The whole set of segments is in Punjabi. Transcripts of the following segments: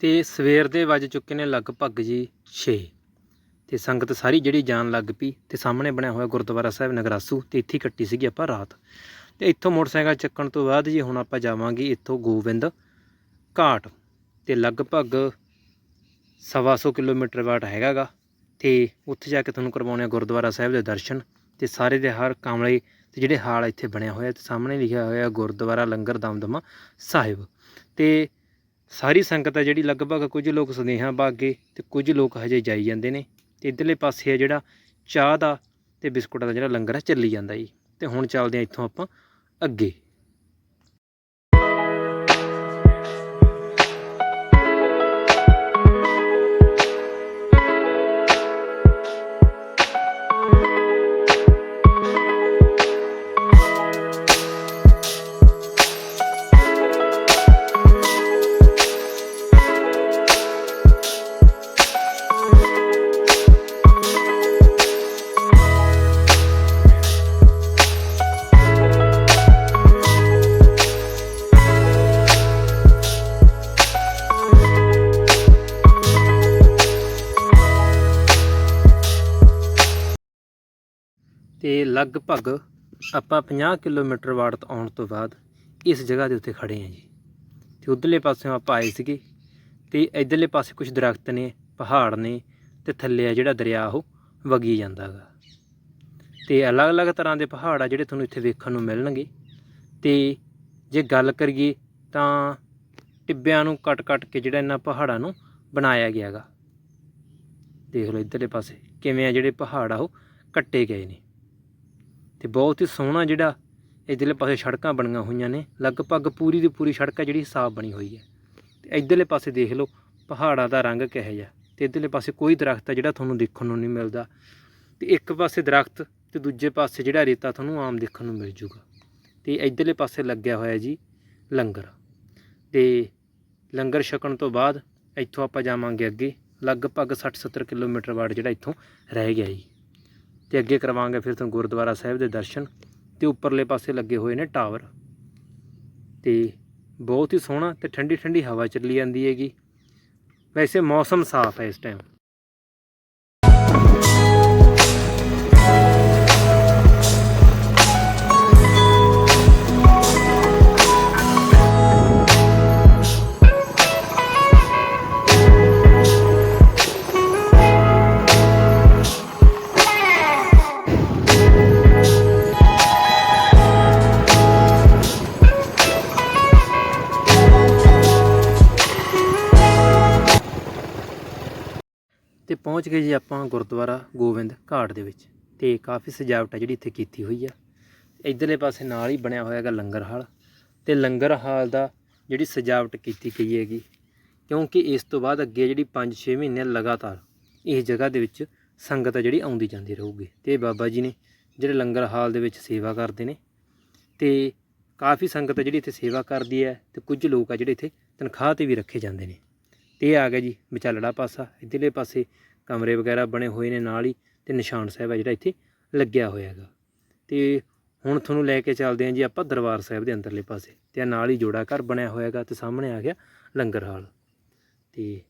ਤੇ ਸਵੇਰ ਦੇ ਵੱਜ ਚੁੱਕੇ ਨੇ ਲਗਭਗ ਜੀ 6 ਤੇ ਸੰਗਤ ਸਾਰੀ ਜਿਹੜੀ ਜਾਣ ਲੱਗ ਪਈ ਤੇ ਸਾਹਮਣੇ ਬਣਿਆ ਹੋਇਆ ਗੁਰਦੁਆਰਾ ਸਾਹਿਬ ਨਗਰਾਸੂ ਤੇ ਇੱਥੇ ਕੱਟੀ ਸੀਗੀ ਆਪਾਂ ਰਾਤ। ਤੇ ਇੱਥੋਂ ਮੋਟਰਸਾਈਕਲ ਚੱਕਣ ਤੋਂ ਬਾਅਦ ਜੀ ਹੁਣ ਆਪਾਂ ਜਾਵਾਂਗੇ ਇੱਥੋਂ ਗੋਬਿੰਦ ਘਾਟ ਤੇ ਲਗਭਗ ਸਵਾ ਸੌ ਕਿਲੋਮੀਟਰ ਵਾਟ ਹੈਗਾਗਾ ਤੇ ਉੱਥੇ ਜਾ ਕੇ ਤੁਹਾਨੂੰ ਕਰਵਾਉਣੇ ਆ ਗੁਰਦੁਆਰਾ ਸਾਹਿਬ ਦੇ ਦਰਸ਼ਨ ਤੇ ਸਾਰੇ ਦੇ ਹਰ ਕਾਮਲੇ ਤੇ ਜਿਹੜੇ ਹਾਲ ਇੱਥੇ ਬਣਿਆ ਹੋਇਆ ਤੇ ਸਾਹਮਣੇ ਲਿਖਿਆ ਹੋਇਆ ਗੁਰਦੁਆਰਾ ਲੰਗਰ ਦਮਦਮਾ ਸਾਹਿਬ। ਤੇ ਸਾਰੀ ਸੰਗਤ ਹੈ ਜਿਹੜੀ ਲਗਭਗ ਕੁਝ ਲੋਕ ਸੁਨੇਹਾ ਬਾਗੇ ਤੇ ਕੁਝ ਲੋਕ ਹਜੇ ਜਾਈ ਜਾਂਦੇ ਨੇ ਤੇ ਇਧਰਲੇ ਪਾਸੇ ਆ ਜਿਹੜਾ ਚਾਹ ਦਾ ਤੇ ਬਿਸਕੁਟਾਂ ਦਾ ਜਿਹੜਾ ਲੰਗਰ ਹੈ ਚੱਲੀ ਜਾਂਦਾ ਜੀ। ਤੇ ਹੁਣ ਚੱਲਦੇ ਆ ਇੱਥੋਂ ਆਪਾਂ ਅੱਗੇ। ਤੇ ਲਗਭਗ ਆਪਾਂ 50 ਕਿਲੋਮੀਟਰ ਵਾਟ ਤੋਂ ਆਉਣ ਤੋਂ ਬਾਅਦ ਇਸ ਜਗ੍ਹਾ ਦੇ ਉੱਤੇ ਖੜੇ ਹਾਂ ਜੀ। ਤੇ ਉਧਰਲੇ ਪਾਸਿਓਂ ਆਪਾਂ ਆਏ ਸੀਗੇ ਤੇ ਇਧਰਲੇ ਪਾਸੇ ਕੁਝ ਦਰਖਤ ਨੇ, ਪਹਾੜ ਨੇ ਤੇ ਥੱਲੇ ਆ ਜਿਹੜਾ ਦਰਿਆ ਉਹ ਵਗੀ ਜਾਂਦਾਗਾ ਤੇ ਅਲੱਗ-ਅਲੱਗ ਤਰ੍ਹਾਂ ਦੇ ਪਹਾੜ ਆ ਜਿਹੜੇ ਤੁਹਾਨੂੰ ਇੱਥੇ ਵੇਖਣ ਨੂੰ ਮਿਲਣਗੇ। ਤੇ ਜੇ ਗੱਲ ਕਰੀਏ ਤਾਂ ਟਿੱਬਿਆਂ ਨੂੰ ਕੱਟ-ਕੱਟ ਕੇ ਜਿਹੜਾ ਇਹਨਾਂ ਪਹਾੜਾਂ ਨੂੰ ਬਣਾਇਆ ਗਿਆਗਾ ਦੇਖ ਲਓ ਇਧਰਲੇ ਪਾਸੇ ਕਿਵੇਂ ਆ ਜਿਹੜੇ ਪਹਾੜ ਆ ਉਹ ਕੱਟੇ ਗਏ ਨੇ। ਤੇ ਬਹੁਤ ਹੀ ਸੋਹਣਾ ਜਿਹੜਾ ਇਧਰਲੇ ਪਾਸੇ ਸੜਕਾਂ ਬਣੀਆਂ ਹੋਈਆਂ ਨੇ, ਲਗਭਗ ਪੂਰੀ ਦੀ ਪੂਰੀ ਸੜਕ ਹੈ ਜਿਹੜੀ ਸਾਫ਼ ਬਣੀ ਹੋਈ ਹੈ। ਤੇ ਇਧਰਲੇ ਪਾਸੇ ਦੇਖ ਲਓ, ਪਹਾੜਾਂ ਦਾ ਰੰਗ ਕਿਹੋ ਜਿਹਾ। ਤੇ ਇਧਰਲੇ ਪਾਸੇ ਕੋਈ ਦਰਖਤ ਆ ਜਿਹੜਾ ਤੁਹਾਨੂੰ ਦੇਖਣ ਨੂੰ ਨਹੀਂ ਮਿਲਦਾ। ਤੇ ਇੱਕ ਪਾਸੇ ਦਰਖਤ ਤੇ ਦੂਜੇ ਪਾਸੇ ਜਿਹੜਾ ਰੇਤਾ ਤੁਹਾਨੂੰ ਆਮ ਦੇਖਣ ਨੂੰ ਮਿਲ ਜੂਗਾ। ਤੇ ਇਧਰਲੇ ਪਾਸੇ ਲੱਗਿਆ ਹੋਇਆ ਜੀ ਲੰਗਰ। ਤੇ ਲੰਗਰ ਛਕਣ ਤੋਂ ਬਾਅਦ ਇੱਥੋਂ ਆਪਾਂ ਜਾਵਾਂਗੇ ਅੱਗੇ, ਲਗਭਗ 60-70 ਕਿਲੋਮੀਟਰ ਵਾਟ ਜਿਹੜਾ ਇੱਥੋਂ ਰਹਿ ਗਿਆ ਜੀ। ਤੇ ਅੱਗੇ ਕਰਵਾਵਾਂਗੇ ਫਿਰ ਤੁਹਾਨੂੰ ਗੁਰਦੁਆਰਾ ਸਾਹਿਬ ਦੇ ਦਰਸ਼ਨ। ਤੇ ਉੱਪਰਲੇ ਪਾਸੇ ਲੱਗੇ ਹੋਏ ਨੇ ਟਾਵਰ। ਤੇ ਬਹੁਤ ਹੀ ਸੋਹਣਾ ਤੇ ਠੰਡੀ ਠੰਡੀ ਹਵਾ ਚੱਲੀ ਜਾਂਦੀ ਹੈਗੀ। ਵੈਸੇ ਮੌਸਮ ਸਾਫ਼ ਹੈ ਇਸ ਟਾਈਮ ਪਹੁੰਚ ਗਏ ਜੀ ਆਪਾਂ ਗੁਰਦੁਆਰਾ ਗੋਬਿੰਦ ਘਾਟ ਦੇ ਵਿੱਚ ਤੇ ਕਾਫੀ ਸਜਾਵਟ ਹੈ ਜਿਹੜੀ ਇੱਥੇ ਕੀਤੀ ਹੋਈ ਆ। ਇਧਰਲੇ ਪਾਸੇ ਨਾਲ ਹੀ ਬਣਿਆ ਹੋਇਆ ਹੈਗਾ ਲੰਗਰ ਹਾਲ ਤੇ ਲੰਗਰ ਹਾਲ ਦਾ ਜਿਹੜੀ ਸਜਾਵਟ ਕੀਤੀ ਗਈ ਹੈਗੀ, ਕਿਉਂਕਿ ਇਸ ਤੋਂ ਬਾਅਦ ਅੱਗੇ ਜਿਹੜੀ 5-6 ਮਹੀਨੇ ਲਗਾਤਾਰ ਇਸ ਜਗ੍ਹਾ ਦੇ ਵਿੱਚ ਸੰਗਤ ਆ ਜਿਹੜੀ ਆਉਂਦੀ ਜਾਂਦੀ ਰਹੂਗੀ ਤੇ ਬਾਬਾ ਜੀ ਨੇ ਜਿਹੜੇ ਲੰਗਰ ਹਾਲ ਦੇ ਵਿੱਚ ਸੇਵਾ ਕਰਦੇ ਨੇ ਤੇ ਕਾਫੀ ਸੰਗਤ ਜਿਹੜੀ ਇੱਥੇ ਸੇਵਾ ਕਰਦੀ ਹੈ ਤੇ ਕੁਝ ਲੋਕ ਆ ਜਿਹੜੇ ਇੱਥੇ ਤਨਖਾਹ ਤੇ ਵੀ ਰੱਖੇ ਜਾਂਦੇ ਨੇ। ਤੇ ਆ ਗਿਆ ਜੀ ਵਿਚਾਲੜਾ ਪਾਸਾ, ਇੱਧਰਲੇ ਪਾਸੇ ਕਮਰੇ ਵਗੈਰਾ ਬਣੇ ਹੋਏ ਨੇ ਨਾਲ ਹੀ ਤੇ ਨਿਸ਼ਾਨ ਸਾਹਿਬ ਹੈ ਜਿਹੜਾ ਇੱਥੇ ਲੱਗਿਆ ਹੋਇਆ ਹੈਗਾ। ਤੇ ਹੁਣ ਤੁਹਾਨੂੰ ਲੈ ਕੇ ਚੱਲਦੇ ਹਾਂ ਜੀ ਆਪਾਂ ਦਰਬਾਰ ਸਾਹਿਬ ਦੇ ਅੰਦਰਲੇ ਪਾਸੇ। ਤੇ ਨਾਲ ਹੀ ਜੋੜਾ ਘਰ ਬਣਿਆ ਹੋਇਆ ਹੈਗਾ ਤੇ ਸਾਹਮਣੇ ਆ ਗਿਆ ਲੰਗਰ ਹਾਲ। ਤੇ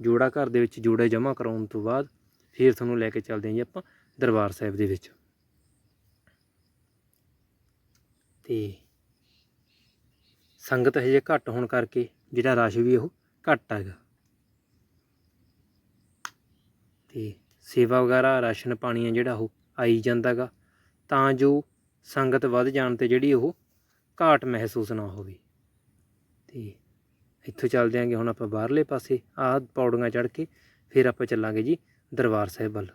ਜੋੜਾ ਘਰ ਦੇ ਵਿੱਚ ਜੋੜੇ ਜਮ੍ਹਾਂ ਕਰਾਉਣ ਤੋਂ ਬਾਅਦ ਫਿਰ ਤੁਹਾਨੂੰ ਲੈ ਕੇ ਚੱਲਦੇ ਹਾਂ ਜੀ ਆਪਾਂ ਦਰਬਾਰ ਸਾਹਿਬ ਦੇ ਵਿੱਚ। ਤੇ ਸੰਗਤ ਹਜੇ ਘੱਟ ਹੋਣ ਕਰਕੇ ਜਿਹੜਾ ਰਸ਼ ਵੀ ਉਹ ਘੱਟ ਹੈਗਾ। ਅਤੇ ਸੇਵਾ ਵਗੈਰਾ, ਰਾਸ਼ਨ ਪਾਣੀ ਆ ਜਿਹੜਾ ਉਹ ਆਈ ਜਾਂਦਾ ਗਾ, ਤਾਂ ਜੋ ਸੰਗਤ ਵੱਧ ਜਾਣ ਤੇ ਜਿਹੜੀ ਉਹ ਘਾਟ ਮਹਿਸੂਸ ਨਾ ਹੋਵੇ। ਅਤੇ ਇੱਥੋਂ ਚੱਲਦੇ ਆਂਗੇ ਹੁਣ ਆਪਾਂ ਬਾਹਰਲੇ ਪਾਸੇ, ਆਹ ਪੌੜੀਆਂ ਚੜ੍ਹ ਕੇ ਫਿਰ ਆਪਾਂ ਚੱਲਾਂਗੇ ਜੀ ਦਰਬਾਰ ਸਾਹਿਬ ਵੱਲ।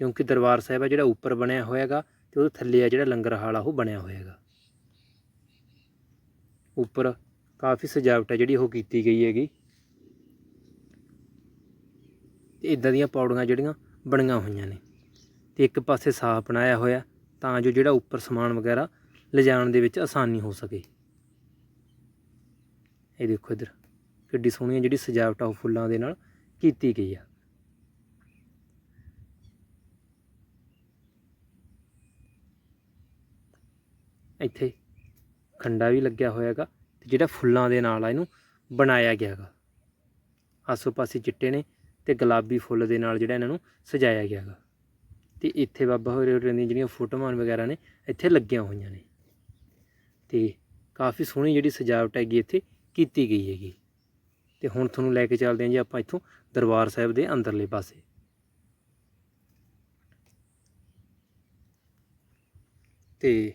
ਕਿਉਂਕਿ ਦਰਬਾਰ ਸਾਹਿਬ ਆ ਜਿਹੜਾ ਉੱਪਰ ਬਣਿਆ ਹੋਇਆਗਾ ਤੇ ਉਹਦੇ ਥੱਲੇ ਆ ਜਿਹੜਾ ਲੰਗਰ ਹਾਲ ਆ, ਉਹ ਬਣਿਆ ਹੋਇਆਗਾ ਉੱਪਰ ਕਾਫੀ ਸਜਾਵਟ ਹੈ ਜਿਹੜੀ ਉਹ ਕੀਤੀ ਗਈ ਹੈਗੀ। ਤੇ ਇਦਾਂ ਦੀਆਂ ਪੌੜੀਆਂ ਜਿਹੜੀਆਂ ਬਣੀਆਂ ਹੋਈਆਂ ਨੇ। ਤੇ ਇੱਕ ਪਾਸੇ ਸਾਫ਼ ਬਣਾਇਆ ਹੋਇਆ, ਤਾਂ ਜੋ ਜਿਹੜਾ ਉੱਪਰ ਸਮਾਨ ਵਗੈਰਾ ਲਿਜਾਣ ਦੇ ਵਿੱਚ ਆਸਾਨੀ ਹੋ ਸਕੇ। ਇਹ ਦੇਖੋ ਇਧਰ, ਕਿੱਡੀ ਸੋਹਣੀ ਜਿਹੜੀ ਸਜਾਵਟ ਆ ਉਹ ਫੁੱਲਾਂ ਦੇ ਨਾਲ ਕੀਤੀ ਗਈ ਆ। ਇੱਥੇ ਖੰਡਾ ਵੀ ਲੱਗਿਆ ਹੋਇਆ ਹੈਗਾ, ਤੇ ਜਿਹੜਾ ਫੁੱਲਾਂ ਦੇ ਨਾਲ ਆ ਇਹਨੂੰ ਬਣਾਇਆ ਗਿਆ ਗਾ ਆਸੋ ਪਾਸੇ ਚਿੱਟੇ ਨੇ ਤੇ ਗੁਲਾਬੀ ਫੁੱਲ ਦੇ ਨਾਲ ਜਿਹੜਾ ਇਹਨਾਂ ਨੂੰ ਸਜਾਇਆ ਗਿਆ ਹੈਗਾ। ਤੇ ਇੱਥੇ ਬਾਬਾ ਹੋਰੇ ਹੋਰਾਂ ਦੀਆਂ ਜਿਹੜੀਆਂ ਫੋਟੋਆਂ ਵਗੈਰਾ ਨੇ, ਇੱਥੇ ਲੱਗੀਆਂ ਹੋਈਆਂ ਨੇ। ਤੇ ਕਾਫੀ ਸੋਹਣੀ ਜਿਹੜੀ ਸਜਾਵਟ ਹੈਗੀ ਇੱਥੇ ਕੀਤੀ ਗਈ ਹੈਗੀ। ਤੇ ਹੁਣ ਤੁਹਾਨੂੰ ਲੈ ਕੇ ਚੱਲਦੇ ਹਾਂ ਜੀ ਆਪਾਂ ਇੱਥੋਂ ਦਰਬਾਰ ਸਾਹਿਬ ਦੇ ਅੰਦਰਲੇ ਪਾਸੇ। ਤੇ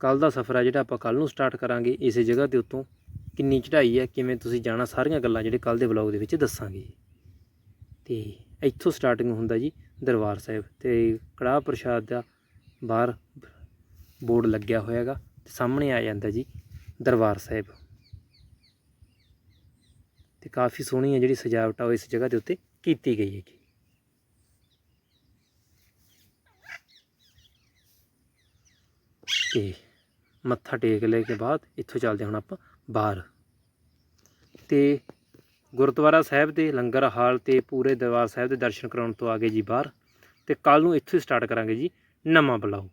ਕੱਲ ਦਾ ਸਫ਼ਰ ਆ ਜਿਹੜਾ ਆਪਾਂ ਕੱਲ ਨੂੰ ਸਟਾਰਟ ਕਰਾਂਗੇ, ਇਸੇ ਜਗ੍ਹਾ ਦੇ ਉੱਤੋਂ ਕਿੰਨੀ ਚੜ੍ਹਾਈ ਹੈ, ਕਿਵੇਂ ਤੁਸੀਂ ਜਾਣਾ, ਸਾਰੀਆਂ ਗੱਲਾਂ ਜਿਹੜੇ ਕੱਲ ਦੇ ਵਲੌਗ ਦੇ ਵਿੱਚ ਦੱਸਾਂਗੇ ਤੇ ਇੱਥੋਂ ਸਟਾਰਟਿੰਗ ਹੁੰਦਾ ਜੀ ਦਰਬਾਰ ਸਾਹਿਬ ਤੇ ਕੜਾਹ ਪ੍ਰਸ਼ਾਦ ਦਾ ਬਾਹਰ ਬੋਰਡ ਲੱਗਿਆ ਹੋਇਆ ਹੈਗਾ ਤੇ ਸਾਹਮਣੇ ਆ ਜਾਂਦਾ ਜੀ ਦਰਬਾਰ ਸਾਹਿਬ। ਤੇ ਕਾਫੀ ਸੋਹਣੀ ਹੈ ਜਿਹੜੀ ਸਜਾਵਟ ਆ ਉਹ ਇਸ ਜਗ੍ਹਾ ਦੇ ਉੱਤੇ ਕੀਤੀ ਗਈ ਹੈਗੀ। ਤੇ ਮੱਥਾ ਟੇਕ ਲੈ ਕੇ ਬਾਅਦ ਇੱਥੋਂ ਚੱਲਦੇ ਹੁਣ ਆਪਾਂ ਬਾਹਰ। ਤੇ ਗੁਰਦੁਆਰਾ ਸਾਹਿਬ ਦੇ ਲੰਗਰ ਹਾਲ ਤੇ ਪੂਰੇ ਦਰਬਾਰ ਸਾਹਿਬ ਦੇ ਦਰਸ਼ਨ ਕਰਾਉਣ ਤੋਂ ਆ ਗਏ ਜੀ ਬਾਹਰ। ਤੇ ਕੱਲ ਨੂੰ ਇੱਥੋਂ ਹੀ ਸਟਾਰਟ ਕਰਾਂਗੇ ਜੀ ਨਵਾਂ ਬਲੌਗ